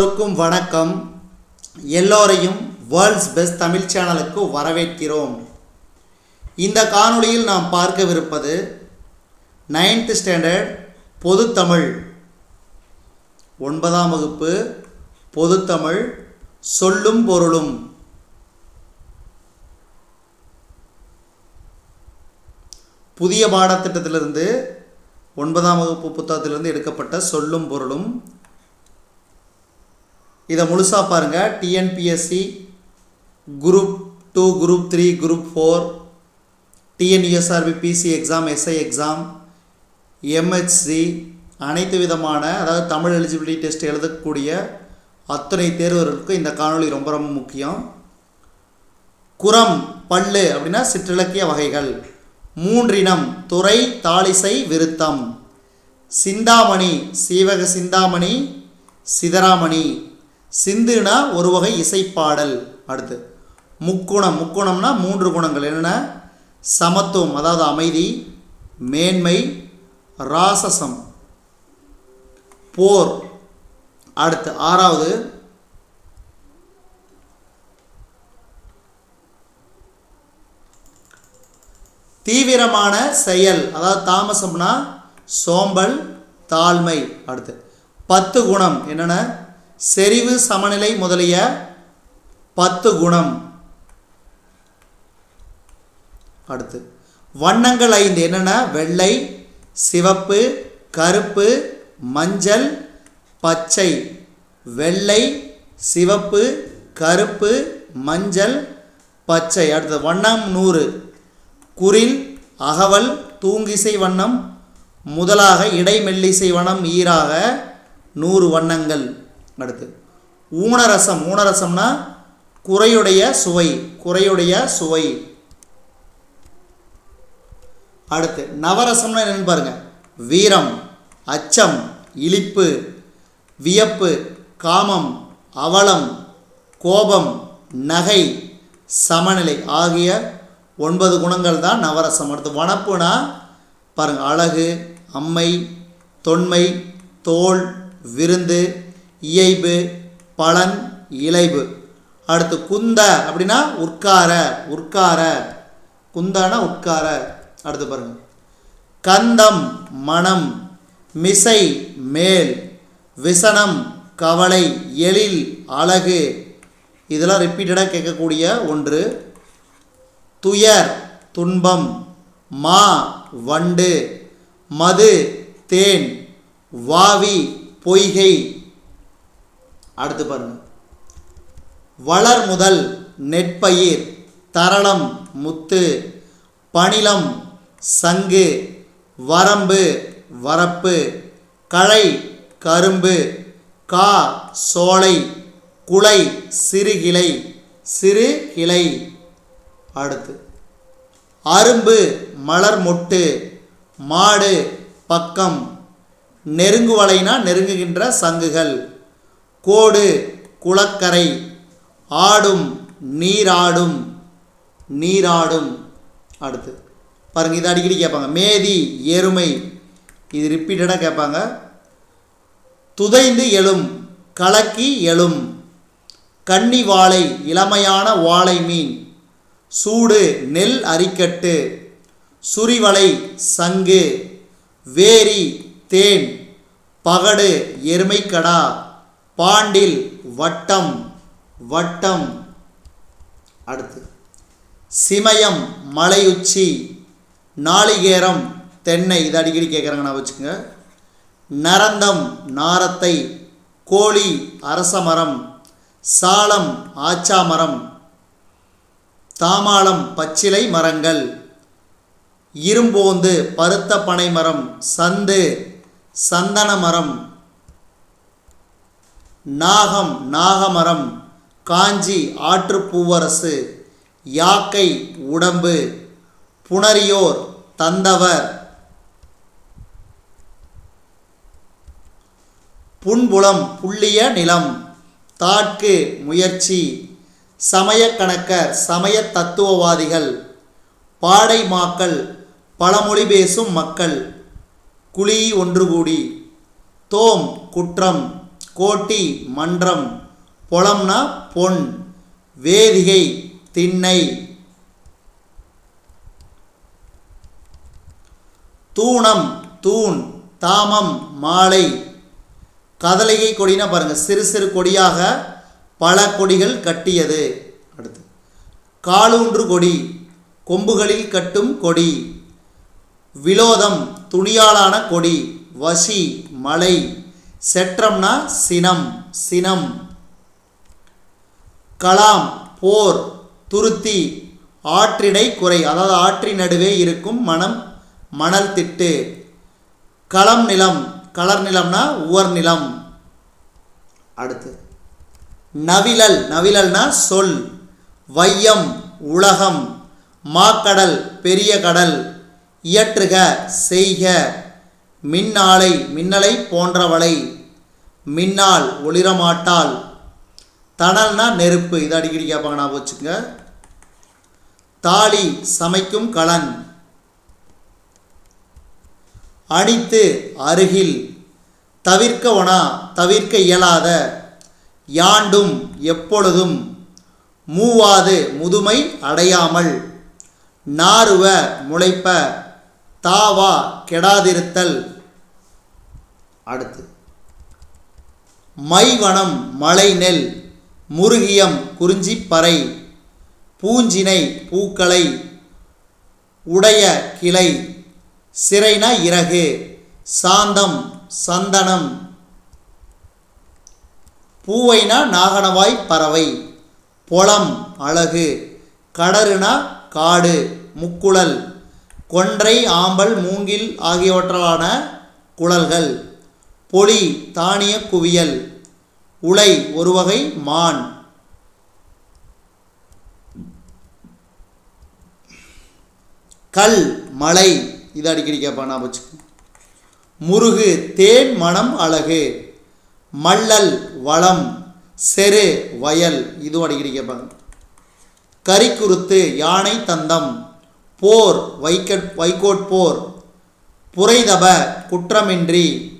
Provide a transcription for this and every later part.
எல்லோருக்கும் வணக்கம். எல்லோரையும் வேர்ல்ட்ஸ் பெஸ்ட் தமிழ் சேனலுக்கு வரவேற்கிறோம். இந்த காணொளியில் நாம் பார்க்கவிருப்பது நைன்த் ஸ்டாண்டர்ட் பொதுத்தமிழ். ஒன்பதாம் வகுப்பு பொதுத்தமிழ் சொல்லும் பொருளும். புதிய பாடத்திட்டத்திலிருந்து ஒன்பதாம் வகுப்பு புத்தகத்திலிருந்து எடுக்கப்பட்ட சொல்லும் பொருளும். இதை முழுசாக பாருங்கள் TNPSC group two group three group four TNUSRB PC exam SI exam MHC அனைத்து விதமான அதாவது தமிழ் எலிஜிபிலிட்டி டெஸ்ட் எழுதக்கூடிய அத்தனை தேர்வர்களுக்கும் இந்த காணொளி ரொம்ப ரொம்ப முக்கியம். குரம் பல்லு அப்படின்னா சிற்றிலக்கிய வகைகள். மூன்றினம் துறை தாளிசை விருத்தம். சிந்தாமணி சீவக சிந்தாமணி சிதராமணி சிந்துனா ஒரு வகை இசைப்பாடல். அடுத்து முக்குணம். முக்குணம்னா மூன்று குணங்கள். என்னென்ன? சமத்துவம் அதாவது அமைதி மேன்மை ராசசம் போர். அடுத்து ஆறாவது தீவிரமான செயல். அதாவது தாமசம்னா சோம்பல் தாழ்மை. அடுத்து பத்து குணம். என்னென்ன? செறிவு சமநிலை முதலிய பத்து குணம். அடுத்து வண்ணங்கள் ஐந்து என்னென்ன? வெள்ளை சிவப்பு கருப்பு மஞ்சள் பச்சை. வெள்ளை சிவப்பு கருப்பு மஞ்சள் பச்சை. அடுத்து வண்ணம் நூறு. குரில் அகவல் தூங்கிசை வண்ணம். முதலாக இடைமெல்லிசை வண்ணம் ஈராக நூறு வண்ணங்கள். அடுத்து. ஊனரசம். ஊனரசம்னா குறையுடைய சுவை. குறையுடைய சுவை. அடுத்து நவரசம்னா என்னன்னு பாருங்க. வீரம் அச்சம் இழிப்பு வியப்பு காமம் அவலம் கோபம் நகை சமநிலை ஆகிய ஒன்பது குணங்கள் தான் நவரசம். அடுத்து வனப்புனா பாருங்கள் அழகு அம்மை தொன்மை தோல் விருந்து இயைபு பலன் இலைபு. அடுத்து குந்த அப்படின்னா உட்கார உட்கார. குந்தானா உட்கார. அடுத்து பாருங்க. கந்தம் மனம் மிசை மேல். விசனம் கவலை எழில் அழகு. இதெல்லாம் ரிப்பீட்டடாக கேட்கக்கூடிய ஒன்று. துயர் துன்பம். மா வண்டு. மது தேன். வாவி பொய்கை. அடுத்து பாருங்க. வளர் முதல் நெற்பயிர் தரளம் முத்து பணிலம் சங்கு வரம்பு வரப்பு களை கரும்பு கா சோலை குலை சிறுகிளை சிறு கிளை. அடுத்து அரும்பு மலர் மொட்டு மாடு பக்கம் நெருங்குவலைனா நெருங்குகின்ற சங்குகள். கோடு குளக்கரை ஆடும் நீராடும் நீராடும். அடுத்து. பாருங்க இது அடிக்கடி கேட்பாங்க. மேதி எருமை. இது ரிப்பீட்டடாக கேட்பாங்க. துதைந்து எழும் கலக்கி எழும். கன்னி வாழை இளமையான வாழை மீன். சூடு நெல் அரிக்கட்டு. சுரிவலை சங்கு. வேரி தேன். பகடு எருமைக்கடா. பாண்டில் வட்டம் வட்டம். அடுத்து சிமயம் மலையுச்சி நாளிகேரம் தென்னை. இது அடிக்கடி கேட்குறாங்க நான் வச்சுக்கோங்க. நரந்தம் நாரத்தை கோழி அரசமரம் சாலம் ஆச்சாமரம் தாமாளம் பச்சிலை மரங்கள் இரும்போந்து பருத்த பனை மரம் சந்து சந்தன மரம் நாகம் நாகமரம் காஞ்சி ஆற்றுப்பூவரசு யாக்கை உடம்பு புணரியோர் தந்தவர். புன்புலம் புள்ளிய நிலம் தாட்கு முயற்சி சமயக்கணக்கர் சமய தத்துவவாதிகள் பாடை மாக்கள் பழமொழி பேசும் மக்கள் குழி ஒன்று கூடி தோம் குற்றம். கோட்டி மன்றம் பொலம்னா பொன் வேதிகை திண்ணை. தூணம் தூண் தாமம் மாலை. கதலிகை கொடினா பாருங்க சிறு சிறு கொடியாக பல கொடிகள் கட்டியது. அடுத்து காலூன்று கொடி கொம்புகளில் கட்டும் கொடி. விலோதம் துணியாலான கொடி வசி மலை. செற்றம்னா சினம் சினம். கலாம் போர் துருத்தி ஆற்றிடை குறை. அதாவது ஆற்றின் நடுவே இருக்கும் மனம் மணல் திட்டு. களம் நிலம் கலர் நிலம்னா உவர் நிலம். அடுத்து நவிழல் நவிழல்னா சொல் வையம் உலகம். மாக்கடல் பெரிய கடல். இயற்றுக செய்க. மின்னாலை மின்னலை போன்றவளை மின்னால் ஒளிரமாட்டால் தணல்னா நெருப்பு இதை அடிக்கடி கேட்பாங்க நான் வச்சுக்கோங்க. தாலி சமைக்கும் கலன். அணித்து அருகில். தவிர்க்க ஒனா தவிர்க்க இயலாத. யாண்டும் எப்பொழுதும். மூவாது முதுமை அடையாமல். நாறுவ முளைப்ப. தாவா கெடாதிருத்தல். அடுத்து. மைவனம் மலை நெல் முருகியம் குறிஞ்சிப்பறை பூஞ்சினை பூக்களை உடைய கிளை சிறைன இறகு சாந்தம் சந்தனம் பூவைனா நாகனவாய் பறவை பொலம் அழகு கடறுனா காடு முக்குழல் கொன்றை ஆம்பல் மூங்கில் ஆகியவற்றாலான குழல்கள். பொலி தானிய குவியல். உலை ஒரு வகை மான். கல் மலை. இது அடிக்கடி கேட்பான் நான் முருகு தேன் மனம் அழகு. மல்லல் வளம். செரு வயல். இதுவும் அடிக்கடி கேட்பாங்க. கரிக்குருத்து யானை தந்தம். போர் வைக்கட் வைக்கோட் போர். புரைதப குற்றமின்றி.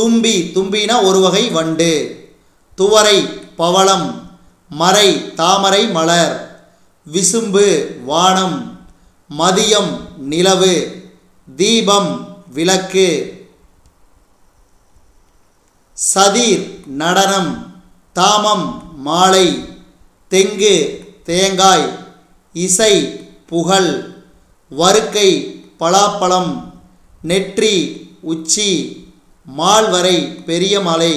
தும்பி தும்பினா ஒரு வகை வண்டு. துவரை பவளம். மறை தாமரை மலர். விசும்பு வானம். மதியம் நிலவு. தீபம் விளக்கு. சதீர் நடனம். தாமம் மாலை. தெங்கு தேங்காய். இசை புகழ். வருக்கை பலாப்பழம். நெற்றி உச்சி. மால்வரை பெரிய மலை.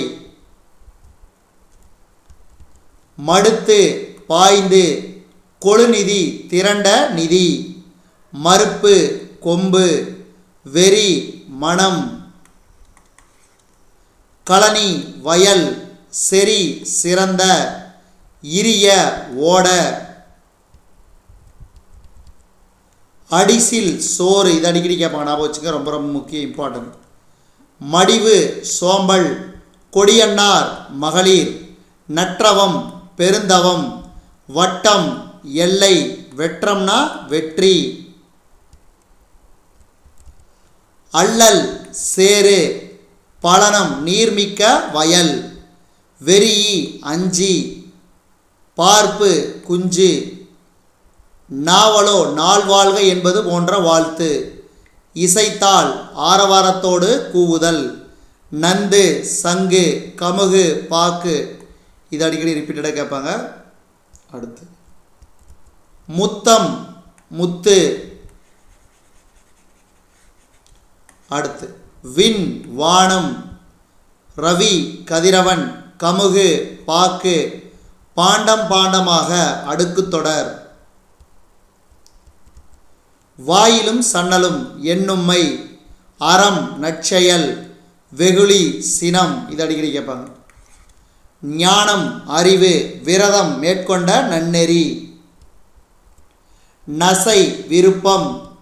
மடுத்து பாய்ந்து கொழுநிதி திரண்ட நிதி. மறுப்பு கொம்பு வெறி மனம் களனி வயல் செறி சிறந்த இரிய ஓட. அடிசில் சோறு இது அடிக்கடி கேட்பாங்க. ஞாபகம் வச்சுக்க ரொம்ப ரொம்ப முக்கிய இம்பார்ட்டன்ட் மடிவு சோம்பல் கொடியன்னார் மகளிர் நற்றவம் பெருந்தவம் வட்டம் எல்லை வெற்றம்னா வெற்றி. அள்ளல் சேரு பலனம் நீர்மிக்க வயல். வெறியி அஞ்சி பார்ப்பு குஞ்சு. நாவலோ நாள் வாழ்க என்பது போன்ற வாழ்த்து. இசைத்தால் ஆரவாரத்தோடு கூவுதல். நந்து சங்கு கமுகு பாக்கு. இது அடிக்கடி ரிப்பீட்டடாக கேட்பாங்க. அடுத்து. முத்தம் முத்து. அடுத்து. விண் வானம். ரவி கதிரவன் கமுகு பாக்கு. பாண்டம் பாண்டமாக அடுக்குத் தொடர். வாயிலும் சன்னலும் எண்ணும்மை அறம் நற்செயல் வெகுளி சினம். இது அடிக்கடி கேட்பாங்க. ஞானம் அறிவு விரதம் மேற்கொண்ட நன்னெறி. நசை விருப்பம்.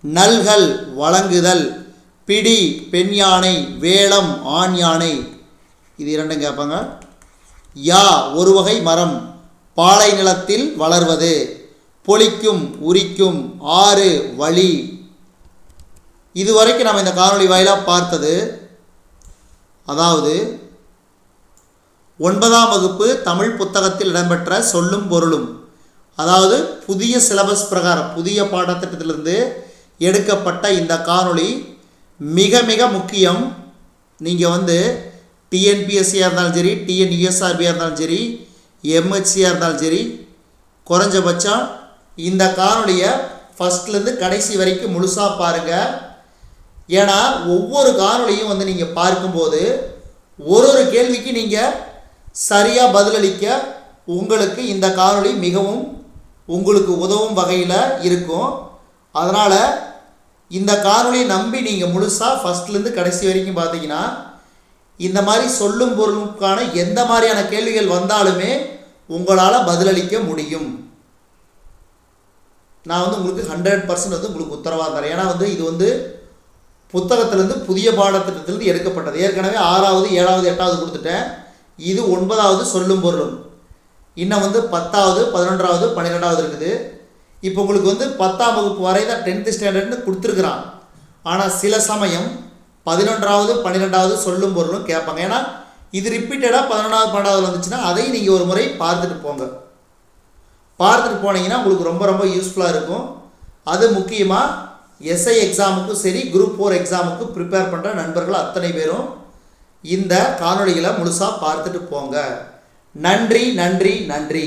நல்கல் வழங்குதல். பிடி பெண் யானை வேளம் ஆண் யானை. இது இரண்டும் கேட்பாங்க. யா ஒரு வகை மரம். பாலை நிலத்தில் வளர்வது. பொழிக்கும் உரிக்கும் ஆறு வழி. இதுவரைக்கும் நம்ம இந்த காணொளி வாயிலாக பார்த்தது அதாவது ஒன்பதாம் வகுப்பு தமிழ் புத்தகத்தில் இடம்பெற்ற சொல்லும் பொருளும் அதாவது புதிய சிலபஸ் பிரகாரம் புதிய பாடத்திட்டத்திலிருந்து எடுக்கப்பட்ட இந்த காணொளி மிக மிக முக்கியம். நீங்கள் வந்து டிஎன்பிஎஸ்சியாக இருந்தாலும் சரி டிஎன்யூஎஸ்ஆர்பியாக இருந்தாலும் சரி எம்ஹெச்சியாக இருந்தாலும் சரி குறைஞ்சபட்சம் இந்த காணொளியை ஃபஸ்ட்லேருந்து கடைசி வரைக்கும் முழுசாக பாருங்கள் ஏன்னா ஒவ்வொரு காணொளியும் வந்து நீங்கள் பார்க்கும்போது ஒரு ஒரு கேள்விக்கு நீங்கள் சரியாக பதிலளிக்க உங்களுக்கு இந்த காணொளி மிகவும் உங்களுக்கு உதவும் வகையில் இருக்கும். அதனால் இந்த காணொளியை நம்பி நீங்கள் முழுசாக ஃபஸ்ட்லேருந்து கடைசி வரைக்கும் பார்த்தீங்கன்னா இந்த மாதிரி சொல்லும் பொருளுக்கான எந்த மாதிரியான கேள்விகள் வந்தாலுமே உங்களால் பதிலளிக்க முடியும். நான் வந்து உங்களுக்கு ஹண்ட்ரட் பர்சன்ட் வந்து உங்களுக்கு உத்தரவாக தரேன். ஏன்னா வந்து இது வந்து புத்தகத்திலேருந்து புதிய பாடத்திட்டத்திலிருந்து எடுக்கப்பட்டது. ஏற்கனவே ஆறாவது ஏழாவது எட்டாவது கொடுத்துட்டேன். இது ஒன்பதாவது சொல்லும் பொருளும். இன்னும் வந்து பத்தாவது பதினொன்றாவது பன்னிரெண்டாவது இருக்குது. இப்போ உங்களுக்கு வந்து பத்தாம் வகுப்பு வரை தான் டென்த்து ஸ்டாண்டர்ட்னு கொடுத்துருக்குறான். ஆனால் சில சமயம் பதினொன்றாவது பன்னிரெண்டாவது சொல்லும் பொருளும் கேட்பாங்க. ஏன்னா இது ரிப்பீட்டடாக பதினொன்றாவது பன்னெண்டாவது வந்துச்சுன்னா அதையும் நீங்கள் ஒரு முறை பார்த்துட்டு போங்க. பார்த்துட்டு போனீங்கன்னா உங்களுக்கு ரொம்ப ரொம்ப யூஸ்ஃபுல்லாக இருக்கும். அது முக்கியமாக எஸ்ஐ எக்ஸாமுக்கும் சரி குரூப் ஃபோர் எக்ஸாமுக்கும் ப்ரிப்பேர் பண்ணுற நண்பர்கள் அத்தனை பேரும் இந்த காணொளிகளை முழுசாக பார்த்துட்டு போங்க. நன்றி நன்றி நன்றி.